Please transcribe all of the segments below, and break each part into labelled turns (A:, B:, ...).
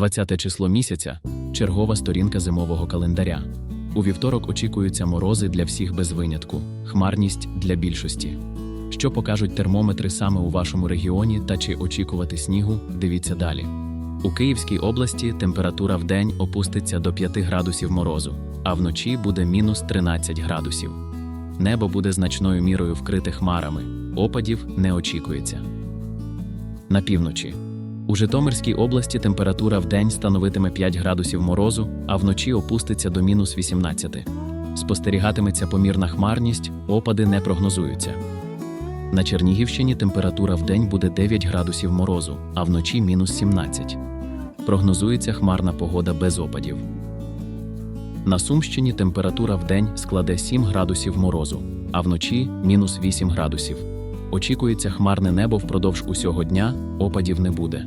A: 20 число місяця чергова сторінка зимового календаря. У вівторок очікуються морози для всіх без винятку, хмарність для більшості. Що покажуть термометри саме у вашому регіоні та чи очікувати снігу, дивіться далі. У Київській області температура в день опуститься до 5 градусів морозу, а вночі буде мінус 13 градусів. Небо буде значною мірою вкрите хмарами, опадів не очікується. На півночі. У Житомирській області температура в день становитиме 5 градусів морозу, а вночі опуститься до мінус 18. Спостерігатиметься помірна хмарність, опади не прогнозуються. На Чернігівщині температура в день буде 9 градусів морозу, а вночі мінус 17. Прогнозується хмарна погода без опадів. На Сумщині температура в день складе 7 градусів морозу, а вночі мінус 8 градусів. Очікується хмарне небо впродовж усього дня, опадів не буде.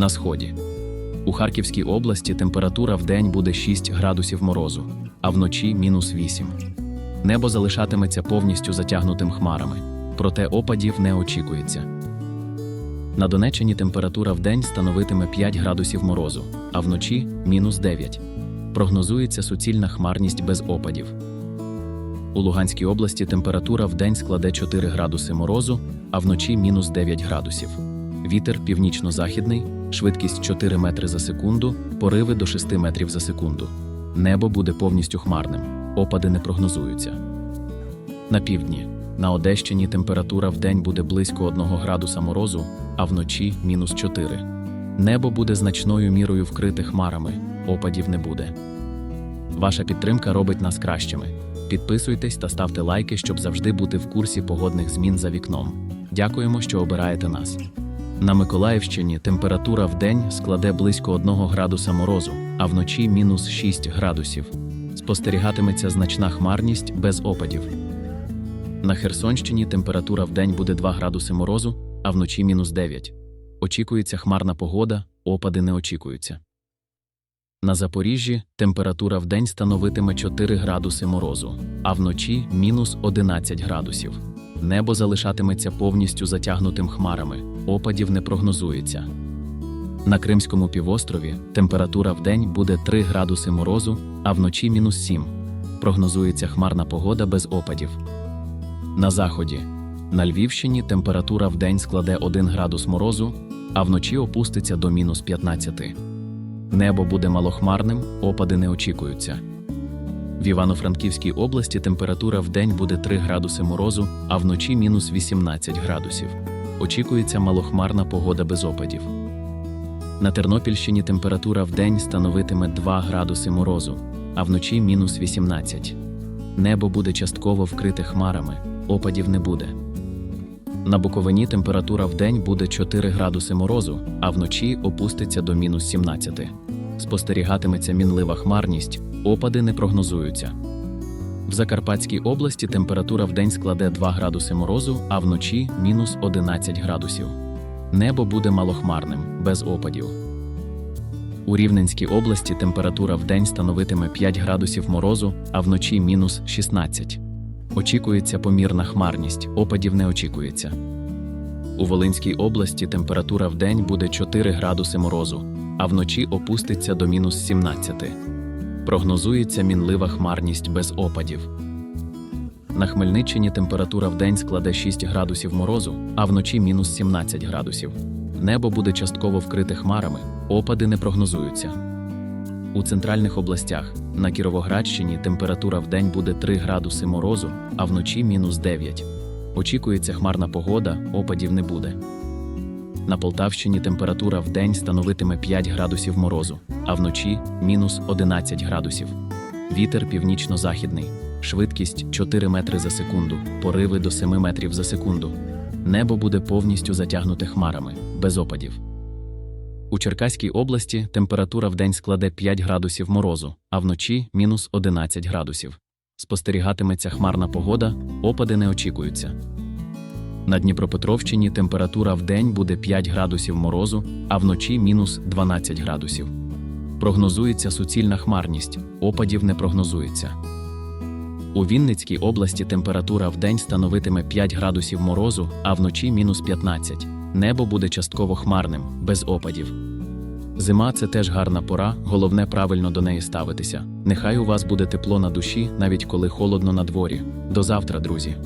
A: На сході. У Харківській області температура в день буде 6 градусів морозу, а вночі мінус 8. Небо залишатиметься повністю затягнутим хмарами, проте опадів не очікується. На Донеччині температура в день становитиме 5 градусів морозу, а вночі мінус 9. Прогнозується суцільна хмарність без опадів. У Луганській області температура в день складе 4 градуси морозу, а вночі мінус 9 градусів. Вітер північно-західний, швидкість 4 метри за секунду, пориви до 6 метрів за секунду. Небо буде повністю хмарним, опади не прогнозуються. На півдні. На Одещині температура в день буде близько 1 градуса морозу, а вночі мінус 4. Небо буде значною мірою вкрите хмарами, опадів не буде. Ваша підтримка робить нас кращими. Підписуйтесь та ставте лайки, щоб завжди бути в курсі погодних змін за вікном. Дякуємо, що обираєте нас. На Миколаївщині температура в день складе близько 1 градуса морозу, а вночі мінус 6 градусів. Спостерігатиметься значна хмарність без опадів. На Херсонщині температура в день буде 2 градуси морозу, а вночі мінус 9. Очікується хмарна погода, опади не очікуються. На Запоріжжі температура в день становитиме 4 градуси морозу, а вночі мінус 11 градусів. Небо залишатиметься повністю затягнутим хмарами, опадів не прогнозується. На Кримському півострові температура в день буде 3 градуси морозу, а вночі мінус 7. Прогнозується хмарна погода без опадів. На заході. На Львівщині температура в день складе 1 градус морозу, а вночі опуститься до мінус 15. Небо буде малохмарним, опади не очікуються. В Івано-Франківській області температура в день буде 3 градуси морозу, а вночі мінус 18 градусів. Очікується малохмарна погода без опадів. На Тернопільщині температура в день становитиме 2 градуси морозу, а вночі мінус 18. Небо буде частково вкрите хмарами, опадів не буде. На Буковині температура в день буде 4 градуси морозу, а вночі опуститься до мінус 17. Спостерігатиметься мінлива хмарність, опади не прогнозуються. В Закарпатській області температура в день складе 2 градуси морозу, а вночі мінус 11 градусів. Небо буде малохмарним, без опадів. У Рівненській області температура в день становитиме 5 градусів морозу, а вночі мінус 16. Очікується помірна хмарність, опадів не очікується. У Волинській області температура в день буде 4 градуси морозу, а вночі опуститься до мінус 17. Прогнозується мінлива хмарність без опадів. На Хмельниччині температура в день складе 6 градусів морозу, а вночі мінус 17 градусів. Небо буде частково вкрите хмарами, опади не прогнозуються. У центральних областях на Кіровоградщині температура в день буде 3 градуси морозу, а вночі мінус 9. Очікується хмарна погода, опадів не буде. На Полтавщині температура в день становитиме 5 градусів морозу, а вночі мінус 11 градусів. Вітер північно-західний, швидкість 4 метри за секунду, пориви до 7 метрів за секунду. Небо буде повністю затягнуте хмарами, без опадів. У Черкаській області температура в день складе 5 градусів морозу, а вночі мінус 11 градусів. Спостерігатиметься хмарна погода, опади не очікуються. На Дніпропетровщині температура в день буде 5 градусів морозу, а вночі мінус 12 градусів. Прогнозується суцільна хмарність, опадів не прогнозується. У Вінницькій області температура в день становитиме 5 градусів морозу, а вночі мінус 15. Небо буде частково хмарним, без опадів. Зима це теж гарна пора, головне правильно до неї ставитися. Нехай у вас буде тепло на душі, навіть коли холодно на дворі. До завтра, друзі.